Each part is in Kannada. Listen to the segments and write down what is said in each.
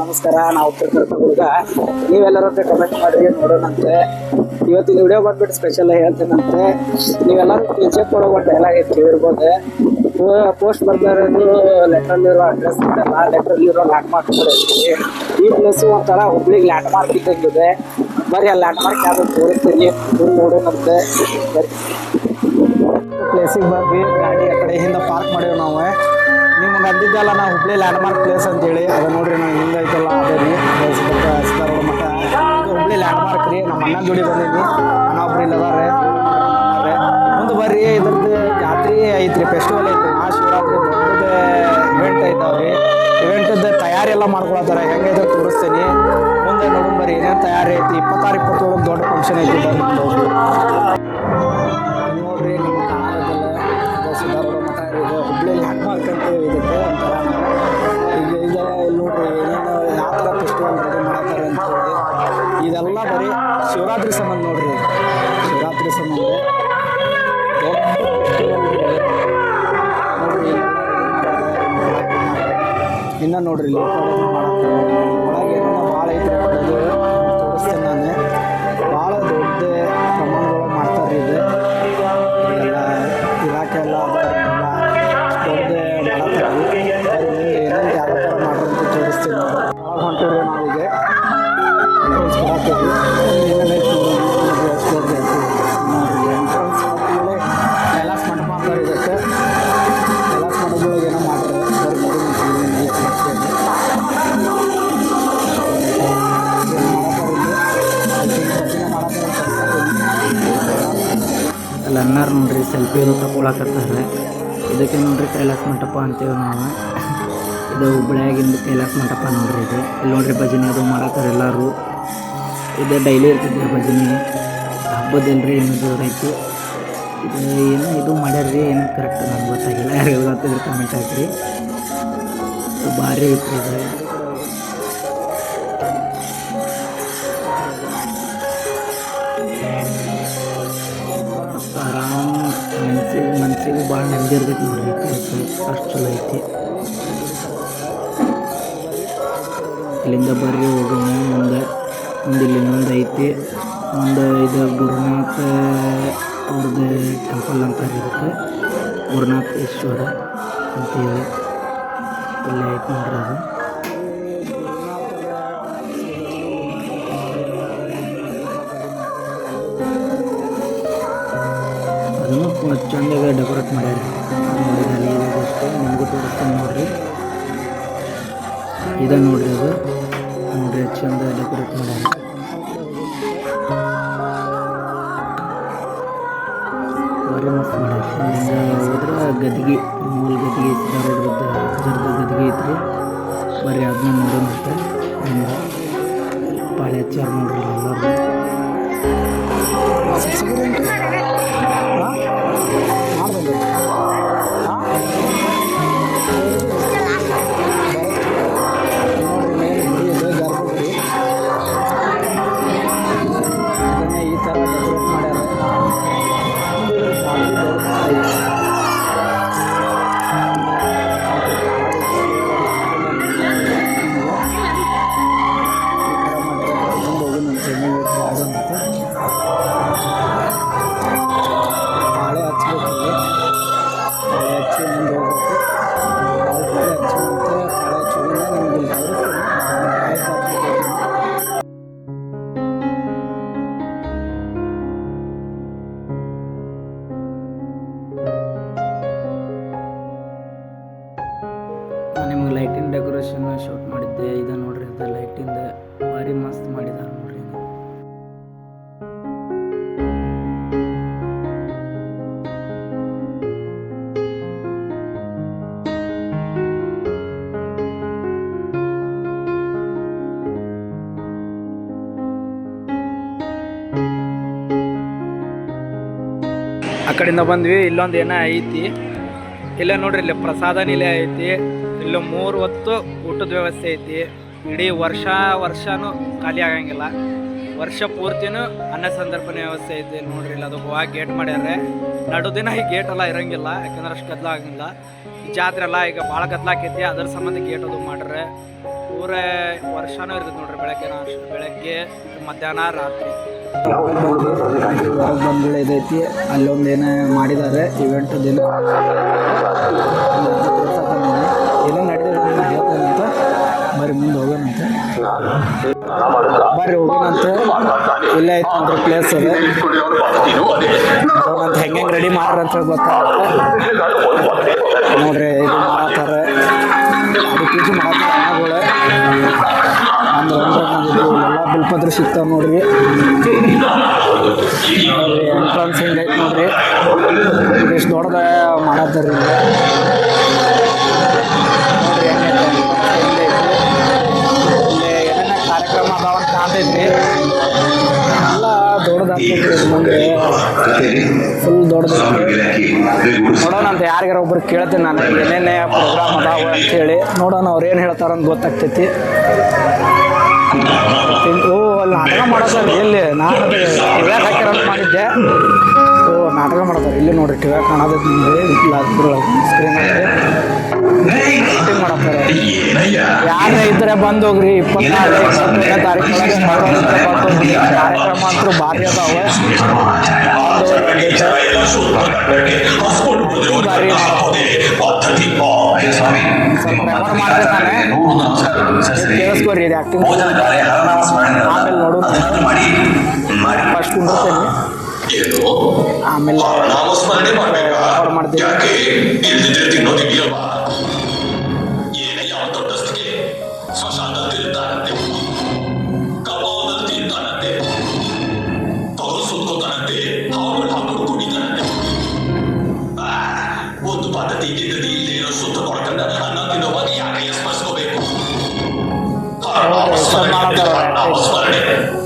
ನಮಸ್ಕಾರ, ನಾವು ಹುಡುಗ. ನೀವೆಲ್ಲರೂ ಕಮೆಂಟ್ ಮಾಡಿರಿ ನೋಡೋಣಂತೆ. ಇವತ್ತಿನ ವಿಡಿಯೋ ಬಂದ್ಬಿಟ್ಟು ಸ್ಪೆಷಲ್ ಹೇಳ್ತೇನಂತೆ. ನೀವೆಲ್ಲರೂ ಕೆ ಕೊಡೋ ಒಂದು ಡೈಲಾಗ್ ಕೇಳಿರ್ಬೋದು. ಪೋಸ್ಟ್ ಬರ್ತಾ ಇರೋದು ಲೆಟ್ರಲ್ಲಿರೋ ಅಡ್ರೆಸ್ ಇದೆಲ್ಲ ಲೆಟ್ರಲ್ಲಿರೋ ಲ್ಯಾಂಡ್ ಮಾರ್ಕ್ ಕೊಡಿರ್ತೀವಿ ಈ ಪ್ಲೇಸ್ ಒಂಥರ ಹುಬ್ಳಿಗೆ ಲ್ಯಾಂಡ್ ಮಾರ್ಕ್ ಇದ್ದಂಗಿದೆ. ಬರೀ ಆ ಲ್ಯಾಂಡ್ ಮಾರ್ಕ್ ಯಾವ್ದು ತೋರಿಸ್ತೀನಿ ನೋಡೋಣಂತೆ. ಬರೀ ಪ್ಲೇಸಿಗೆ ಬಂದ್ವಿ, ಗಾಡಿ ಆ ಕಡೆ ಹಿಂದೆ ಪಾರ್ಕ್ ಮಾಡೀವಿ ನಾವು. ನಿಮ್ಗೆ ಅಂದಿದ್ದಲ್ಲ ನಾವು ಹುಬ್ಳಿ ಲ್ಯಾಂಡ್ ಮಾರ್ಕ್ ಪ್ಲೇಸ್ ಅಂತೇಳಿ. ಅದು ನೋಡ್ರಿ ನಾವು ಹಿಂಗೈತಲ್ಲ ಅದೇ ರೀ. ಸಿದ್ಧಾರೂಢ ಮಠ ಹುಬ್ಳಿ ಲ್ಯಾಂಡ್ ಮಾರ್ಕ್ ರೀ. ನಮ್ಮ ಅಣ್ಣನ ಜೋಡಿ ಬಂದಿದ್ವಿ. ಅಣ್ಣ ಒಬ್ರು ಮುಂದೆ ಬರ್ರಿ, ಇದ್ರದ್ದು ಜಾತ್ರಿ ಐತ್ರಿ ಫೆಸ್ಟಿವಲ್ ಐತ್ರಿ. ಶಿವರಾತ್ರಿ ದೊಡ್ಡದ ಇವೆಂಟ್ ಐತಾವ್ರಿ. ಇವೆಂಟದ ತಯಾರಿ ಎಲ್ಲ ಮಾಡ್ಕೊಳತ್ತಾರ. ಹೆಂಗೈತೆ ತೋರಿಸ್ತೀನಿ. ಮುಂದೆ ನೋಡೋಣ ಬರ್ರಿ, ಏನೇನು ತಯಾರಿ ಐತಿ ಇಪ್ಪತ್ತಾರು ಇಪ್ಪತ್ತೇಳು ದೊಡ್ಡ ಫಂಕ್ಷನ್ ಐತಿ ಇದೆಲ್ಲ ಬರೀ ಶಿವರಾತ್ರಿ ಸಂಬಂಧ ನೋಡ್ರಿ. ಶಿವರಾತ್ರಿ ಸಂಬಂಧ. ಇನ್ನ ನೋಡ್ರಿ ಇಲ್ಲಿ ಸೆಲ್ಫಿ ಅದು ತಗೊಳಕತ್ತಾರೆ ಇದಕ್ಕೆ ನೋಡ್ರಿ ಕೈಲಾಸ ಮಂಟಪ ಅಂತೀವಿ ನಾವು. ಇದು ಹುಬ್ಳ್ಯಾಗಿಂದ ಕೈಲಾಸ ಮಂಟಪ ನೋಡ್ರಿ ಇದು. ಇಲ್ಲಿ ನೋಡ್ರಿ ಭಜನೆ ಅದು ಮಾಡತ್ತಾರೆ ಎಲ್ಲರೂ. ಇದು ಡೈಲಿ ಇರ್ತೈತಿ ಭಜನೆ. ಹಬ್ಬದಲ್ಲರಿ ಏನು ಜೋರು ಐತಿ ಇದು ಏನೋ ಇದು ಮಾಡ್ಯಾರ್ರಿ ಏನು ಕರೆಕ್ಟ್ ನಮ್ಗೆ ಗೊತ್ತಾಗಿಲ್ಲ. ಯಾರು ಗೊತ್ತಿದ್ರೆ ಕಮೆಂಟ್ ಹಾಕ್ರಿ. ಭಾರಿ ಐತ್ರಿ ಇದು. ಮನ್ಸಿಗೆ ಭಾಳ ನೆಮ್ಮದಿ ಇರ್ತೈತಿ ನೋಡ್ರಿ. ಅಷ್ಟು ಚಲೋ ಐತಿ. ಇಲ್ಲಿಂದ ಬರ್ರಿ ಹೋಗೋಣ. ಮುಂದೆ ಮುಂದೆ ಇಲ್ಲಿ ಇನ್ನೊಂದು ಐತಿ. ಮುಂದೆ ಇದು ಗುರುನಾಥ ಅವ್ರದ್ದು ಟೆಂಪಲ್ ಅಂತಾರೆ ಇದಕ್ಕೆ ಗುರುನಾಥೇಶ್ವರ ಅಂತೇಳಿ. ಇಲ್ಲೇ ಐತಿ ನೋಡ್ರಿ ಅದು. ಅದನ್ನು ಇದ ನೋಡ್ರಿ ಲೈಟಿನ ಡೆಕೋರೇಷನ್ ಶೂಟ್ ಮಾಡಿದ್ದೆ. ಇದು ನೋಡ್ರಿ ಅಂತ ಲೈಟಿಂದ ಭಾರಿ ಮಸ್ತ್ ಮಾಡಿದಾರೆ ನೋಡ್ರಿ ಆ ಕಡೆಯಿಂದ ಬಂದ್ವಿ, ಇಲ್ಲೊಂದು ಏನೋ ಐತಿ. ಇಲ್ಲ ನೋಡ್ರಿ, ಇಲ್ಲಿ ಪ್ರಸಾದ ನಿಲಯ ಐತಿ. ಇಲ್ಲಿ ಮೂರು ಹೊತ್ತು ಊಟದ ವ್ಯವಸ್ಥೆ ಐತಿ. ಇಡೀ ವರ್ಷ, ವರ್ಷನೂ ಖಾಲಿ ಆಗಂಗಿಲ್ಲ. ವರ್ಷ ಪೂರ್ತಿನೂ ಅನ್ನ ಸಂದರ್ಪಣೆ ವ್ಯವಸ್ಥೆ ಐತಿ. ನೋಡ್ರಿ, ಇಲ್ಲಿ ಅದು ಹೋಗಿ ಗೇಟ್ ಮಾಡ್ಯಾರೆ ನಡು ದಿನ ಈ ಗೇಟ್ ಎಲ್ಲ ಇರಂಗಿಲ್ಲ, ಯಾಕಂದ್ರೆ ಅಷ್ಟು ಈ ಜಾತ್ರೆ ಎಲ್ಲ ಈಗ ಭಾಳ ಗದ್ದಲ ಆಕೈತಿ. ಅದ್ರ ಸಂಬಂಧ ಗೇಟ್ ಅದು ಮಾಡ್ರೆ ಪೂರೇ ವರ್ಷನೂ ಇರ್ತೈತೆ ನೋಡ್ರಿ ಬೆಳಗ್ಗೆ ಅಷ್ಟು. ಬೆಳಗ್ಗೆ, ಮಧ್ಯಾಹ್ನ, ರಾತ್ರಿ. ಇದೈತಿ ಅಲ್ಲೊಂದು ಏನೋ ಮಾಡಿದ್ದಾರೆ ಇವೆಂಟ್ ದಿನ. ಏನೋ ನಡೆದಿದೆ ಹೇಳ್ತಾನಂತ ಬರ್ರಿ ಮುಂದೆ ಹೋಗೋಣಂತೆ ಬರ್ರಿ ಹೋಗೋಣಂತ ಇಲ್ಲೇ ಐತೆ ಅಂದ್ರೆ ಪ್ಲೇಸ್ ಅದು. ಹೋಗೋಣಂತ ಹೆಂಗೆ ಹೆಂಗೆ ರೆಡಿ ಮಾಡ್ರಿ ಅಂತ ಹೇಳಿ ಗೊತ್ತಾಗುತ್ತೆ ನೋಡ್ರಿ ಇದು ಮಾಡತ್ತಾರ ಅದಕ್ಕೆ ಮಾಡತ್ತಾರೆ ಅಣ್ಣಗಳು. ಅಂದ್ರೆ ಅಂದ್ರೆ ಎಲ್ಲ ಬಿಲ್ಪತ್ರ ಸಿಗ್ತಾವೆ ನೋಡ್ರಿ. ಎಂಟ್ರನ್ಸ್ ಹಿಂಗೈತೆ ನೋಡ್ರಿ. ಎಷ್ಟು ದೊಡ್ಡದ ಮಾಡತ್ತಾರ ಎಲ್ಲ ಮುಂದೆ. ಫುಲ್ ದೊಡ್ಡದೈತಿ ನೋಡೋಣ ಅಂತ ಯಾರಿಗಾರ ಒಬ್ರು ಕೇಳ್ತೀನಿ ನಾನು. ಏನೇನೇ ಪ್ರೋಗ್ರಾಮ್ ಅದಾವ ಅಂತೇಳಿ ನೋಡೋಣ ಅವ್ರು ಏನು ಹೇಳ್ತಾರ ಅಂತ ಗೊತ್ತಾಗ್ತೈತಿ. ಓ, ಅಲ್ಲಿ ನಾಟಕ ಮಾಡೋದಾರ ಎಲ್ಲಿ ನಾನು ಟಿವ್ಯಾಕ್ ಹಾಕ್ಯಾರ ಅಂತ ಮಾಡಿದ್ದೆ. ಓ, ನಾಟಕ ಮಾಡೋದಾರ ಇಲ್ಲಿ ನೋಡ್ರಿ, ಟಿವ್ಯಾಗ ಕಾಣೋದೈತಿ ನಿಮ್ಗೆ. ಸ್ಕ್ರೀನ್ ಯಾರೇ ಇದ್ರೆ ಬಂದು ಹೋಗ್ರಿ ಇಪ್ಪತ್ತಾರು ಇಪ್ಪತ್ತೈದನೇ ತಾರೀಕು ಒಳಗೆ ಮಾಡೋದಂತ ಬಂದು ಹೋಗ್ರಿ. ಕಾರ್ಯಕ್ರಮ ಅಂತೂ ಭಾರಿ ಅದಾವೆ ಭಾರಿ ಸ್ವಲ್ಪ ರೆಕಾರ್ಡ್ ಮಾಡ್ಬೇಕಾನೆ ಕೇಳಿಸ್ಕೊರಿ ಇದು ಆ್ಯಕ್ಟಿಂಗ್ ಆಮೇಲೆ ನೋಡು ಫಸ್ಟ್ ಕುಂದಿರ್ತೇನೆ ಆಮೇಲೆ ನಾಮಸ್ಮರಣೆ ಮಾಡ್ಬೇಕಾ ರೆಕಾರ್ಡ್ ಮಾಡ್ತೀನಿ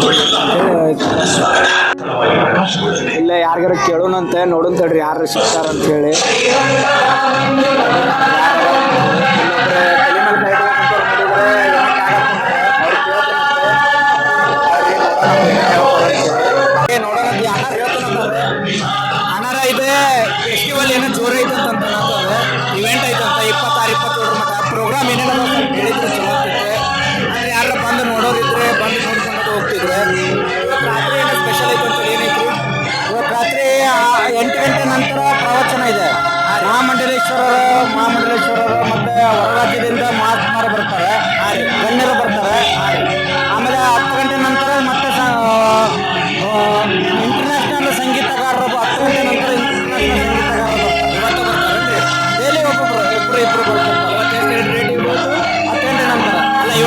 ತುಳಿಯಲ್ಲ ಇಲ್ಲ ಯಾರಿಗಾರ ಕೇಳೋಣಂತೆ ನೋಡೋಣ ತಡ್ರಿ ಯಾರು ಸಿಗ್ತಾರ ಅಂತ ಹೇಳಿ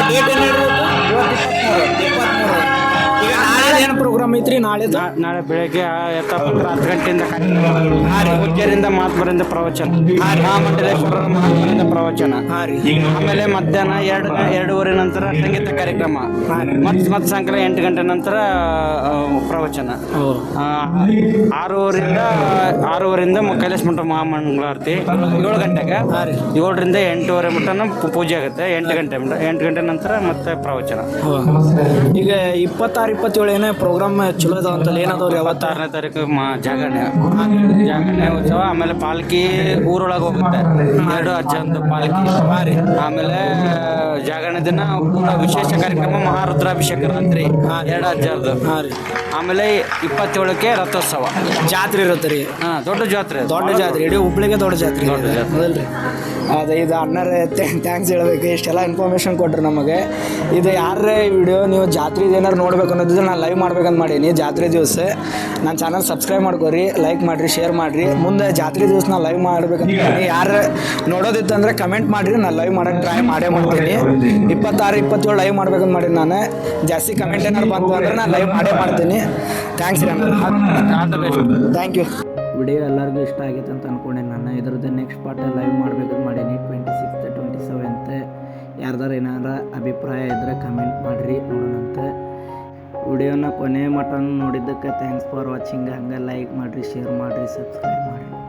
ಅಲ್ಲ ಇವತ್ತು ಡೇಟ್ ಏನು ಇರ್ಬೋದು ಐತ್ರಿ ನಾಳೆ ನಾಳೆ ಬೆಳಗ್ಗೆ ಹತ್ತು ಗಂಟೆಯಿಂದ ಮಾತು ಮಹಾತ್ಮರಿಂದ ಪ್ರವಚನ. ಮಹಾಮಂಡಲೇಶ್ವರರ ಮಹಾತ್ಮರಿಂದ ಪ್ರವಚನ. ಆಮೇಲೆ ಮಧ್ಯಾಹ್ನ ಎರಡು ಎರಡೂವರೆ ನಂತರ ಸಂಗೀತ ಕಾರ್ಯಕ್ರಮ. ಮತ್ತೆ ಮತ್ತೆ ಸಾಯಂಕಾಲ ಎಂಟು ಗಂಟೆ ನಂತರ ಪ್ರವಚನ. ಆರೂವರಿಂದ ಆರೂವರೆಯಿಂದ ಆರೂವರೆಯಿಂದ ಮ- ಕೈಲಾಸ ಮಠ ಮಹಾಮಂಗಳಾರತಿ ಏಳು ಗಂಟೆಗೆ. ಏಳರಿಂದ ಎಂಟೂವರೆ ಮಟ್ಟನ ಪೂಜೆ ಆಗುತ್ತೆ. ಎಂಟು ಗಂಟೆ ಮಟ ಎಂಟು ಗಂಟೆ ನಂತರ ಮತ್ತೆ ಪ್ರವಚನ. ಈಗ ಇಪ್ಪತ್ತಾರು ಇಪ್ಪತ್ತೇಳು ಏನೇ ಪ್ರೋಗ್ರಾಮ್ ಚಲೋ ಅಂತಲ್ಲ ಏನದವ್ರಿ ಯಾವತ್ತ? ಇಪ್ಪತ್ತಾರನೇ ತಾರೀಕು ಮಾ ಜಾಗರಣೆ. ಜಾಗರಣೆ ಉತ್ಸವ ಆಮೇಲೆ ಪಾಲ್ಕಿ ಊರೊಳಗೆ ಹೋಗುತ್ತೆ. ಎರಡು ಅಜ್ಜಂದು ಪಾಲ್ಕಿ. ಆಮೇಲೆ ಜಾಗರಣೆ ದಿನ ವಿಶೇಷ ಕಾರ್ಯಕ್ರಮ ಮಹಾರುದ್ರಾಭಿಷೇಕ ರಾತ್ರಿ. ಎರಡು ಅಜ್ಜರ್ದು. ಆಮೇಲೆ ಇಪ್ಪತ್ತೇಳಕ್ಕೆ ರಥೋತ್ಸವ. ಜಾತ್ರೆ ಇರುತ್ತೆ ರೀ. ಹಾ ದೊಡ್ಡ ಜಾತ್ರೆ ದೊಡ್ಡ ಜಾತ್ರೆ. ಇಡೀ ಹುಬ್ಳಿಗೆ ದೊಡ್ಡ ಜಾತ್ರೆ. ದೊಡ್ಡ ಜಾತ್ರೆ. ಅದೇ ಇದು ಅಣ್ಣರೇ ಥ್ಯಾಂಕ್ಸ್ ಹೇಳಬೇಕು. ಇಷ್ಟೆಲ್ಲ ಇನ್ಫಾರ್ಮೇಷನ್ ಕೊಟ್ರಿ ನಮಗೆ. ಇದು ಯಾರೇ ವಿಡಿಯೋ ನೀವು ಜಾತ್ರೆ ಏನಾರು ನೋಡ್ಬೇಕು ಅನ್ನೋದಿದ್ರೆ ನಾನು ಲೈವ್ ಮಾಡ್ಬೇಕಂತ ಮಾಡೀನಿ. ಜಾತ್ರೆ ದಿವಸ. ನನ್ನ ಚಾನಲ್ ಸಬ್ಸ್ಕ್ರೈಬ್ ಮಾಡ್ಕೊರಿ ಲೈಕ್ ಮಾಡಿರಿ ಶೇರ್ ಮಾಡಿರಿ. ಮುಂದೆ ಜಾತ್ರೆ ದಿವಸ ನಾನು ಲೈವ್ ಮಾಡ್ಬೇಕಂತೀನಿ ಯಾರು ನೋಡೋದಿತ್ತಂದ್ರೆ ಕಮೆಂಟ್ ಮಾಡಿರಿ ನಾನು ಲೈವ್ ಮಾಡೋಕ್ಕೆ ಟ್ರೈ ಮಾಡೇ ಮಾಡ್ತೀನಿ. ಇಪ್ಪತ್ತಾರು, ಇಪ್ಪತ್ತೇಳು ಲೈವ್ ಮಾಡ್ಬೇಕಂತ ಮಾಡೀನಿ ನಾನು. ಜಾಸ್ತಿ ಕಮೆಂಟ್ ಏನಾರು ಬಂತು ಅಂದ್ರೆ ನಾನು ಲೈವ್ ಮಾಡೇ ಮಾಡ್ತೀನಿ. ಥ್ಯಾಂಕ್ಸ್ ರೀ. ಥ್ಯಾಂಕ್ ಯು ವಿಡಿಯೋ ಎಲ್ಲರಿಗೂ ಇಷ್ಟ ಆಗೈತೆ ಅಂತ ಅನ್ಕೊಂಡೆ ನಾನು. ಇದ್ರದ್ದು ನೆಕ್ಸ್ಟ್ ಪಾರ್ಟ್ ಲೈವ್ ಮಾಡಬೇಕು ಮಾಡೀನಿ. ಟ್ವೆಂಟಿ ಸಿಕ್ಸ್ತ್ ಟ್ವೆಂಟಿ ಸೆವೆಂತ್ ಯಾರ್ದಾರು ಏನಾರ ಅಭಿಪ್ರಾಯ ಇದ್ರೆ ಕಮೆಂಟ್ ಮಾಡಿರಿ, ನೋಡೋಣಂತೆ. ವಿಡಿಯೋನ ಕೊನೆ ಮಟನ್ ನೋಡಿದ್ದಕ್ಕೆ ಥ್ಯಾಂಕ್ಸ್ ಫಾರ್ ವಾಚಿಂಗ್ ಹಂಗೆ ಲೈಕ್ ಮಾಡಿರಿ ಶೇರ್ ಮಾಡಿರಿ ಸಬ್ಸ್ಕ್ರೈಬ್ ಮಾಡಿರಿ.